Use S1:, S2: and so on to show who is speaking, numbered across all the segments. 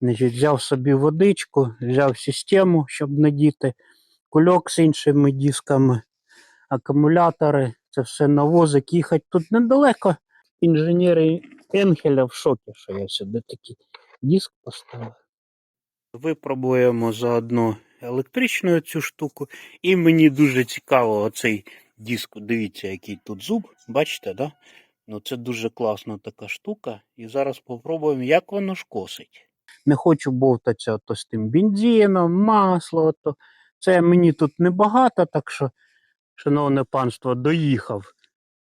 S1: Значить, взяв собі водичку, взяв систему, щоб надіти, кульок з іншими дисками, акумулятори, це все на возик. Їхати тут недалеко. Інженери Енхеля в шокі, що я сюди такий диск поставив. Випробуємо заодно електричну цю штуку. І мені дуже цікаво оцей диск. Дивіться, який тут зуб. Бачите, да? Ну це дуже класна така штука. І зараз спробуємо, як воно ж косить. Не хочу бовтатися ото з тим бензином, масло. Ото. Це мені тут небагато, так що, шановне панство, доїхав.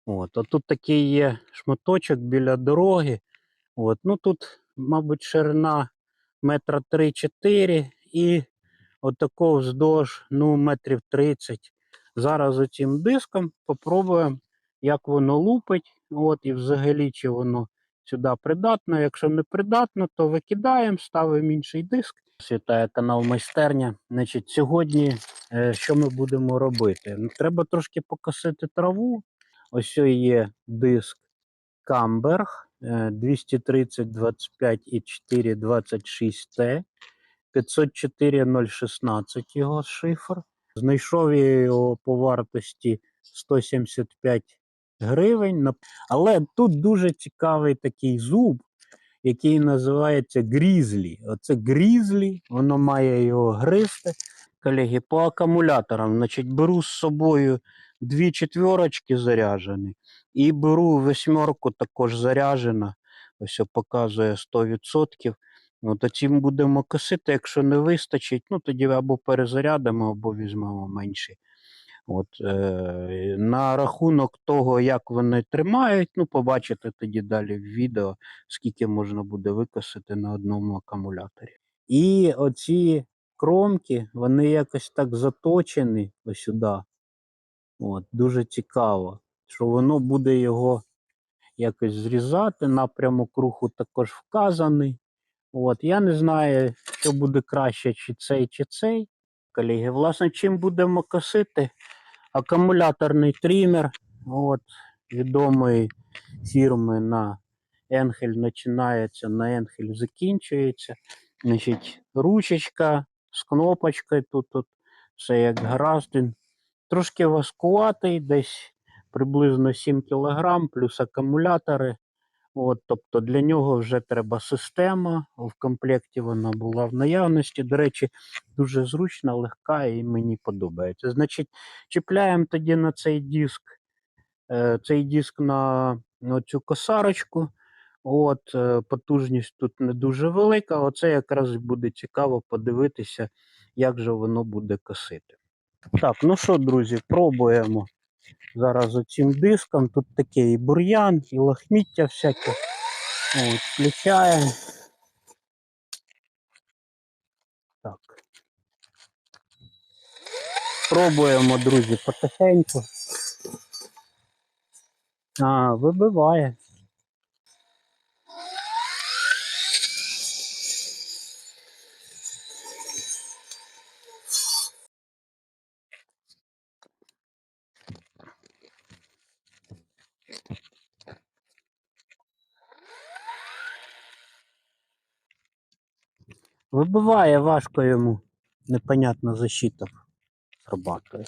S1: От, а тут такий є шматочок біля дороги. От, ну тут, мабуть, ширина метра 3-4 і отако вздовж, ну, метрів 30. Зараз оцим диском попробуємо, як воно лупить. От, і взагалі, чи воно сюди придатно. Якщо не придатно, то викидаємо, ставимо інший диск. Світає канал майстерня. Значить, сьогодні е, що ми будемо робити? Ну, Треба трошки покосити траву. Ось є диск Камберг е, 230 25 і 4 26 Т 504 016 його шифр. Знайшов його по вартості 175 гривень. Але тут дуже цікавий такий зуб, який називається Грізлі. Оце Грізлі, воно має його гристи. Колеги, по акумуляторам, значить, беру з собою дві четверочки заряджені. І беру восьмерку також заряджена. Ось показує 100%. От цим будемо косити. Якщо не вистачить, ну тоді або перезарядимо, або візьмемо менші. От, е, на рахунок того, як вони тримають, ну, побачите тоді далі в відео, скільки можна буде викосити на одному акумуляторі. І оці кромки, вони якось так заточені ось сюди. От, дуже цікаво, що воно буде його якось зрізати. Напрямок руху також вказаний. От, я не знаю, що буде краще, чи цей, чи цей. Колеги, власне, чим будемо косити? Акумуляторний тример От, відомої фірми на Енхель починається, на Енхель закінчується. Значить, ручечка з кнопочкою тут, тут все як гаразд. Трошки важкуватий, десь приблизно 7 кг, плюс акумулятори. От, тобто для нього вже треба система. В комплекті вона була в наявності. До речі, дуже зручна, легка і мені подобається. Значить, чіпляємо тоді на цей диск, е, цей диск на, цю косарочку. От, е, потужність тут не дуже велика. Оце якраз буде цікаво подивитися, як же воно буде косити. Так, ну що, друзі, пробуємо зараз оцим диском. Тут таке і бур'ян, і лахміття всяке. От, включаємо. Так. Пробуємо, друзі, потихеньку. А, вибиває. Вибиває важко йому. Непонятна защита срабатує.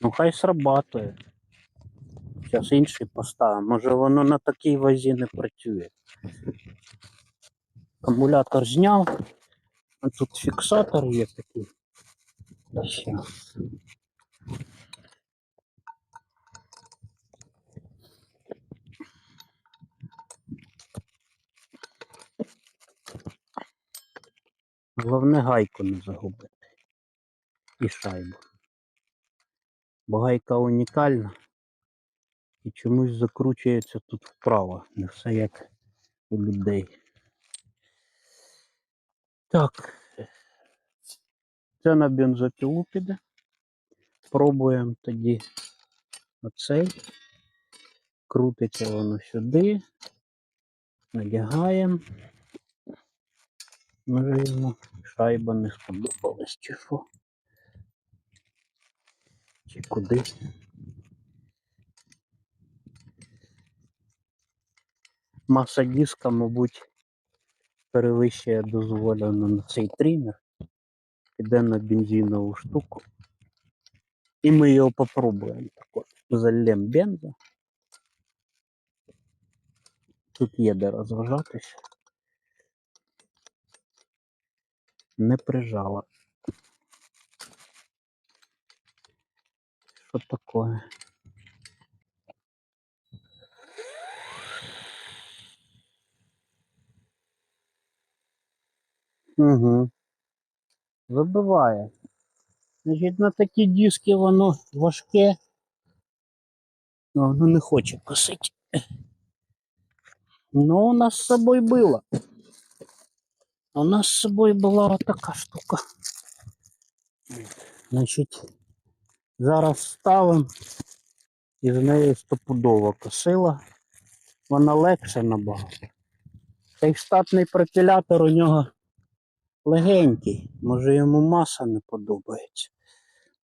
S1: Ну хай срабатує. Зараз інший поставимо. Може воно на такій вазі не працює. Акумулятор зняв. А Тут фіксатор є такий. Головне гайку не загубити. І шайбу. Бо гайка унікальна і чомусь закручується тут вправо. Не все як у людей. Так. Це на бензопілу піде. Пробуємо тоді оцей. Крутиться воно сюди. Надягаємо. Йому шайба не сподобалась чи що. Чи куди. Маса диска, мабуть, перевищує дозволено на цей трімер. Піде на бензинову штуку. І ми його попробуємо також. Зальємо бенза. Тут є де розважатися. Не прижала. Що таке? Угу. Вибиває. Значить, на такі диски воно важке. Но воно не хоче косити. Ну, у нас з собою було. У нас з собою була отака штука. Значить, зараз ставимо і з нею стопудово косила. Вона легше набагато. Цей штатний пропілятор у нього легенький. Може йому маса не подобається.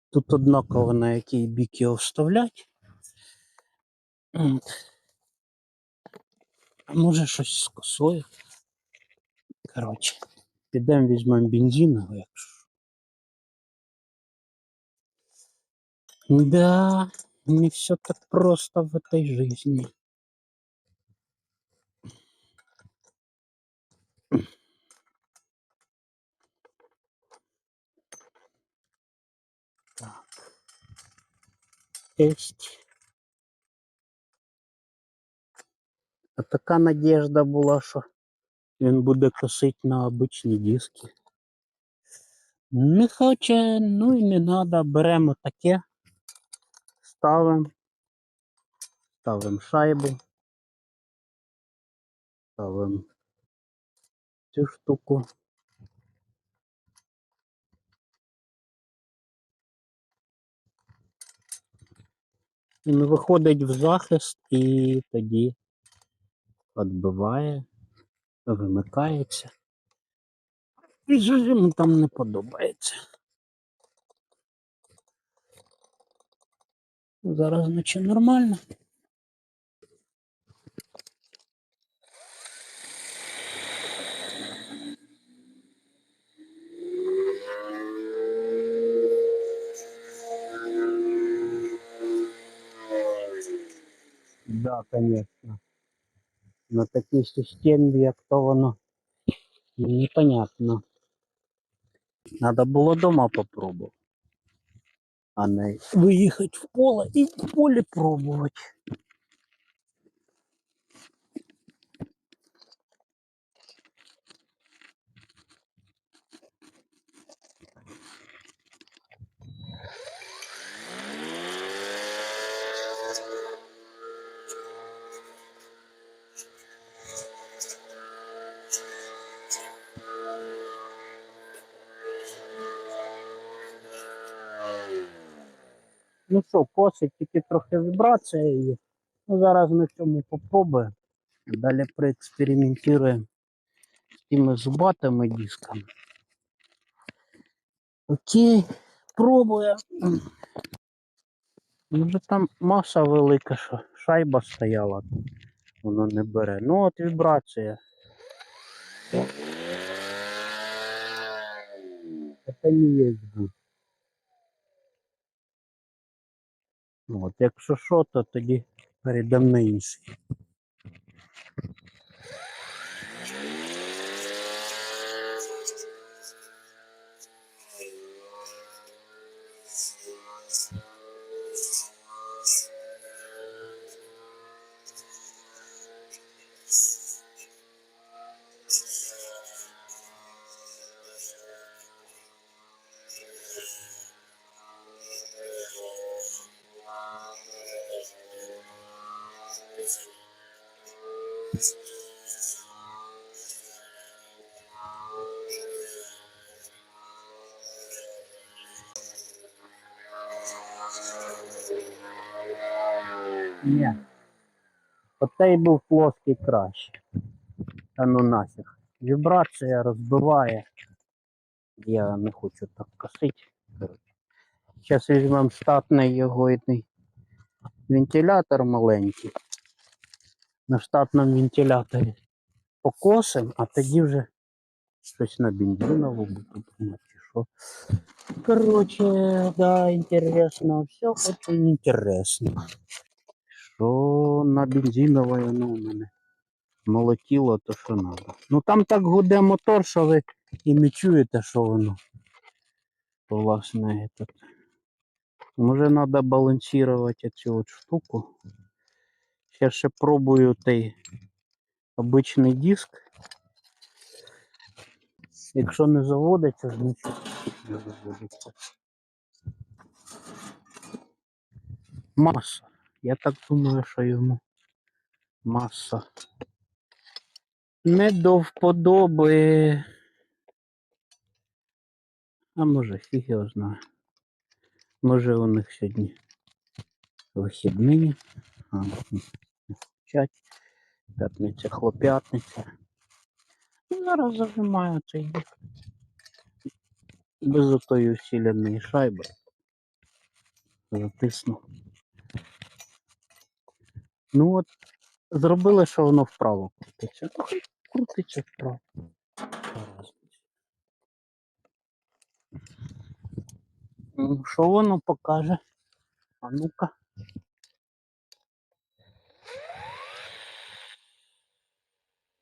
S1: Тут однаково на який бік його вставлять. А може щось з косою. Коротше, підемо візьмемо бензинову, якщо. Да, не все так просто в этой жизни. Так. Есть. А така надежда була, що він буде косити на обичні диски. Не хоче, ну і не треба. Беремо таке, ставимо, ставимо шайбу, ставимо цю штуку. Він виходить в захист і тоді відбиває, вимикається. І що ж йому там не подобається. Зараз наче нормально. Да, конечно. На такій системі, як то воно непонятно. Надо було дома попробувати. А не виїхати в поле і в полі пробувати. Ну що, косить, тільки трохи вібрація є. Ну, зараз ми в цьому попробуємо. Далі проекспериментуємо з тими зубатими дисками. Окей, пробуємо. Може там маса велика, що шайба стояла, воно не бере. Ну от вібрація. Це не є звук. От, якщо що, то тоді перейдемо на інший. Ні. Отей був плоский краще. Та ну нафіг. Вібрація розбиває. Я не хочу так косити. Зараз візьмемо штатний його вентилятор маленький. На штатному вентиляторі покосимо, а тоді вже Щось на бензинову буду думати. Короче, да, интересно. Все очень интересно. Що на бензиновій воно у мене молотіло, то що надо. Ну там так гуде мотор, що ви і не чуєте, що воно. Власне, этот. Може треба балансувати цю от штуку. Ще ще пробую той обичний диск. Якщо не заводиться, значить не заводиться. Маса. Я так думаю, що йому маса. Не до вподоби. А може, фіг його знає. Може у них сьогодні вихідні. А. П'ятниця, хлоп'ятниця. Ну, Зараз зажимаю цей диск. Без отої усиленої шайби. Затисну. Ну от, зробили, що воно вправо крутиться. Крутиться вправо. Що воно покаже? А ну-ка.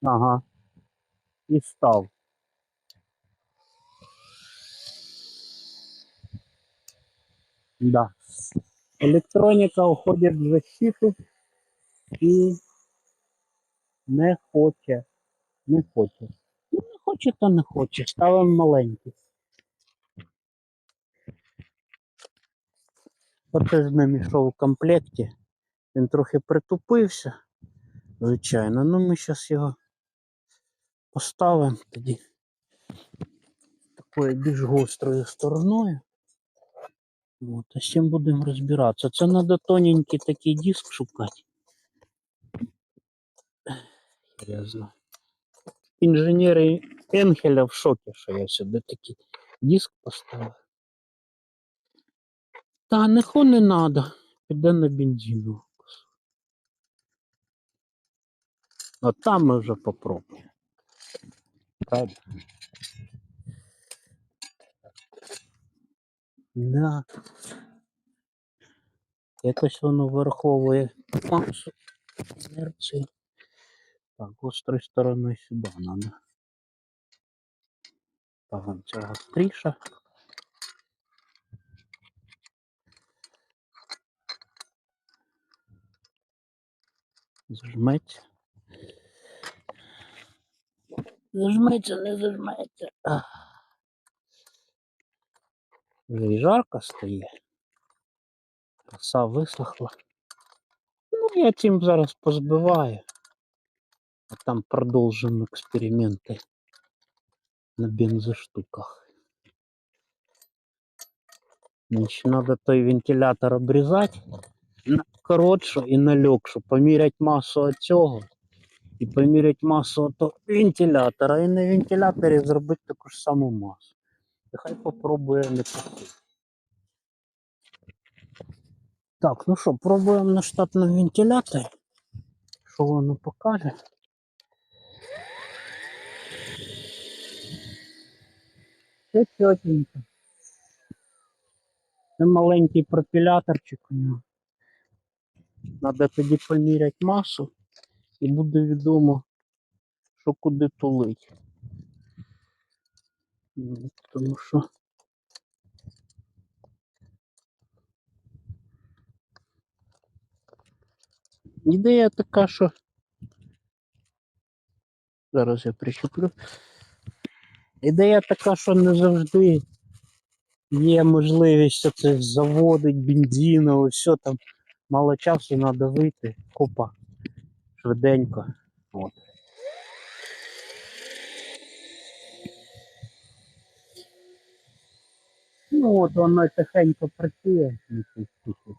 S1: Ага. І став. Да. Електроніка уходить в защиту і не хоче. Не хоче. Ну, не хоче, то не хоче. Ставимо маленький. Оце з ним йшов у комплекті. Він трохи притупився, звичайно. Ну ми зараз його поставимо тоді такою більш гострою стороною. От, а з чим будемо розбиратися? Це треба тоненький такий диск шукати. Серйозно. Інженери Енхеля в шокі, що я сюди такий диск поставив. Та нехо не треба. Піде на бензину. А там ми вже попробуємо. Правда? Да. Якось воно враховує масу інерції. Так, сюди треба. Так, вон це гостріша. Зажметься. Зажметься, не зажметься. Вже і жарко стає. Краса висохла. Ну, я цим зараз позбиваю. А там продовжимо експерименти на бензоштуках. Значить, треба той вентилятор обрізати на коротшу і на легшу, поміряти масу від цього і поміряти від того вентилятора, і на вентиляторі зробити таку ж саму масу. І хай попробує не. Так, ну що, пробуємо на штатному вентиляторі. Що воно покаже? Все чотенько. Це маленький пропіляторчик у нього. Треба тоді поміряти масу і буде відомо, що куди тулить. Тому що ідея така, що зараз я прищеплю. Ідея така, що не завжди є можливість це заводить бензину, все там мало часу треба вийти. Копа. Швиденько. От. Ну от воно тихенько працює. штуці,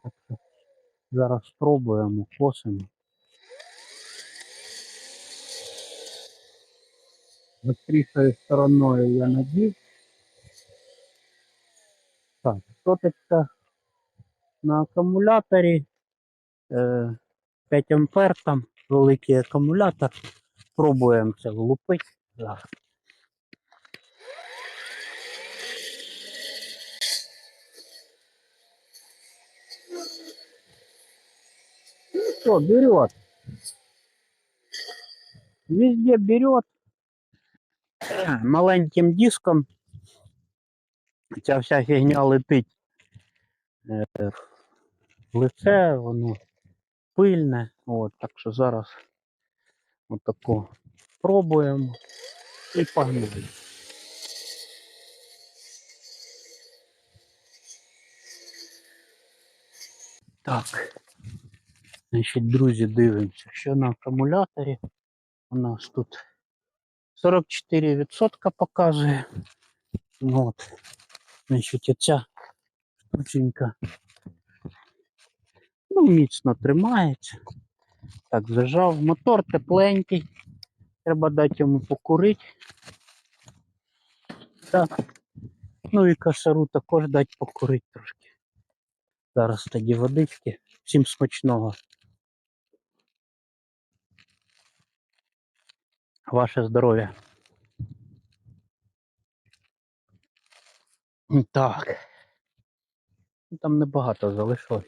S1: Так що зараз спробуємо, косимо. Открытой стороною я надів. Так, соточка на аккумуляторе э, 5 ампер там, великий аккумулятор пробуем це влупити. Да. Ну что, берет. Везде берет. Маленьким диском. Ця вся фігня летить. Е, в лице, воно пильне. От, так що зараз отаку пробуємо і погнали. Так. Значить, друзі, дивимося, що на акумуляторі у нас тут 44% показує. От. Значить, оця штученька ну, міцно тримається. Так, зажав. Мотор тепленький. Треба дати йому покурити. Так. Ну і косару також дати покурити трошки. Зараз тоді водички. Всім смачного. Ваше здоров'я. Так. Там небагато залишилось.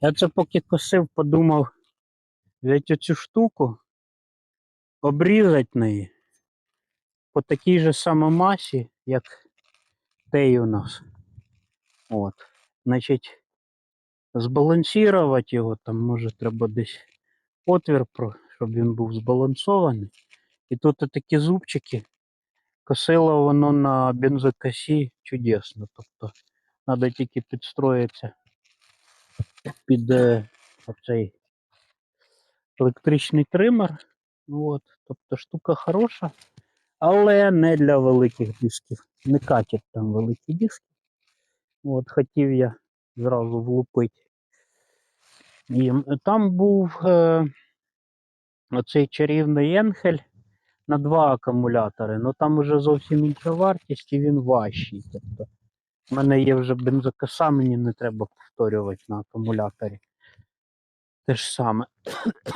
S1: Я це поки косив, подумав, взяти оцю штуку, обрізати неї по такій же самій масі, як той у нас. От. Значить, збалансувати його, там може треба десь отвір, щоб він був збалансований. І тут такі зубчики. Косило воно на бензокосі чудесно. Тобто треба тільки підстроїтися під е, оцей електричний тример. От. Тобто штука хороша, але не для великих дисків. Не катять там великі диски. От хотів я зразу влупити. їм. Там був е, оцей чарівний енхель на два акумулятори. Ну там уже зовсім інша вартість і він важчий. Тобто, в мене є вже бензокоса, мені не треба повторювати на акумуляторі. Те ж саме.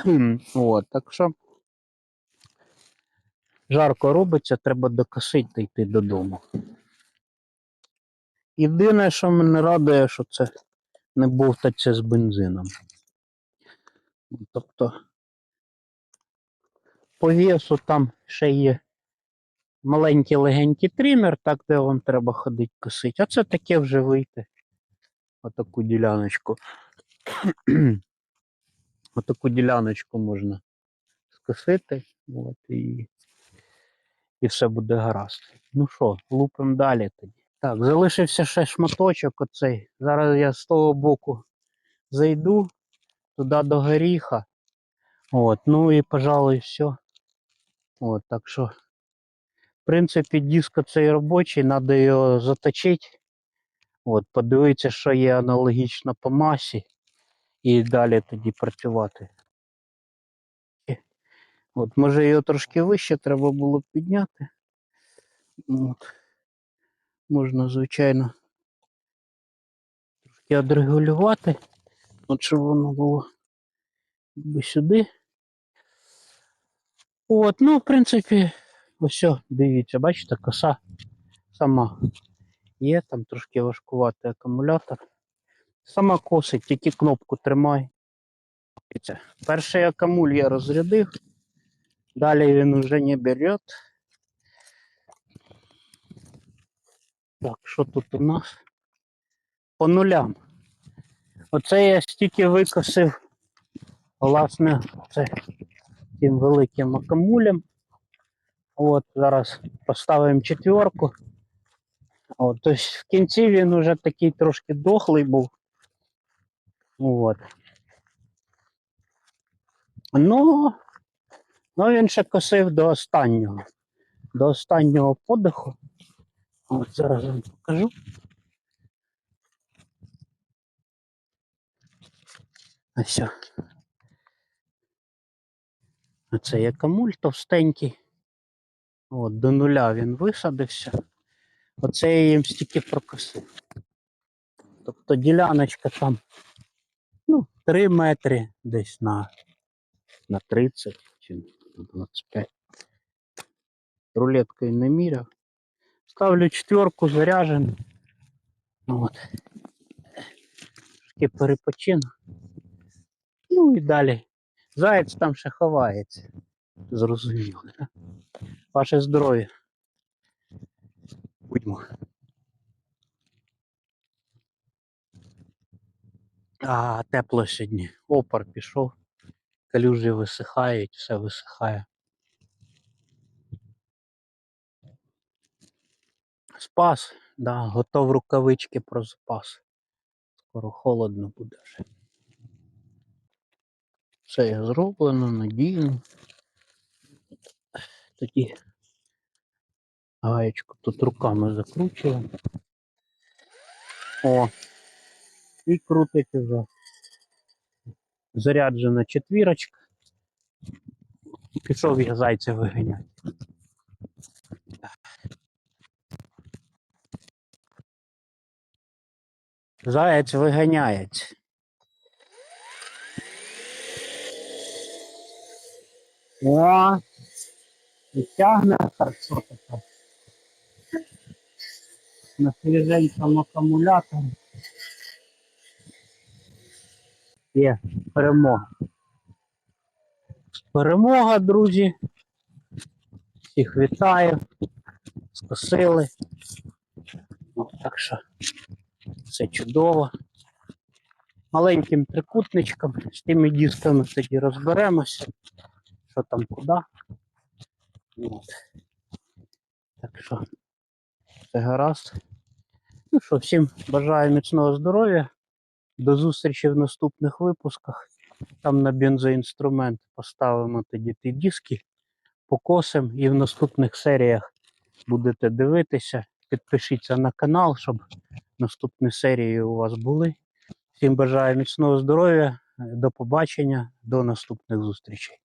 S1: От, так що жарко робиться, треба докосити та йти додому. Єдине, що мене радує, що це не бовтаться з бензином. Тобто по весу там ще є маленький легенький тример, так де вам треба ходити косити. А це таке вже вийти. Отаку діляночку. Отаку діляночку можна скосити. От, і, і все буде гаразд. Ну що, лупимо далі тоді. Так, залишився ще шматочок оцей. Зараз я з того боку зайду туди до горіха. От, ну і, пожалуй, все. От, так що, в принципі, диск цей робочий, треба його заточити. От, подивитися, що є аналогічно по масі, і далі тоді працювати. От, може його трошки вище треба було підняти. От. Можна, звичайно, трошки відрегулювати. От щоб воно було якби сюди. От, ну, в принципі, ось, дивіться, бачите, коса сама є, там трошки важкуватий акумулятор. Сама косить, тільки кнопку тримай. Перший акумуль я розрядив, далі він вже не бере. Так, що тут у нас? По нулям. Оце я стільки викосив, власне, це тим великим акумулем. От, зараз поставимо четверку. От, тобто в кінці він уже такий трошки дохлий був. От. Ну, ну він ще косив до останнього. До останнього подиху. От зараз вам покажу. Ось. Оце є камуль товстенький. От, до нуля він висадився. Оце я їм стільки прокосив. Тобто діляночка там ну, 3 метри десь на, на 30 чи на 25. Рулеткою не міряв. Ставлю четверку, заряджену. От. Трошки перепочину. Ну і далі. Заєць там ще ховається. Зрозуміло. Ваше здоров'я. Будьмо. А, тепло сьогодні. Опар пішов. Калюжі висихають, все висихає. Спас, да, готов рукавички про запас. Скоро холодно буде вже. Все зроблено, надійно. Тоді гаєчку тут руками закручуємо. О, і крутить вже. Заряджена четвірочка. Пішов я зайця виганяти. Заяць виганяється. О, і тягне хорошо таке. На свіженькому акумуляторі. Є перемога. Перемога, друзі. Всіх вітаю. Скосили. Ну, так що все чудово. Маленьким трикутничком з тими дисками тоді розберемося. Що там куди. От. Так що все гаразд. Ну що, всім бажаю міцного здоров'я. До зустрічі в наступних випусках. Там на бензоінструмент поставимо тоді ті диски, покосимо і в наступних серіях будете дивитися. Підпишіться на канал, щоб наступні серії у вас були. Всім бажаю міцного здоров'я, до побачення, до наступних зустрічей.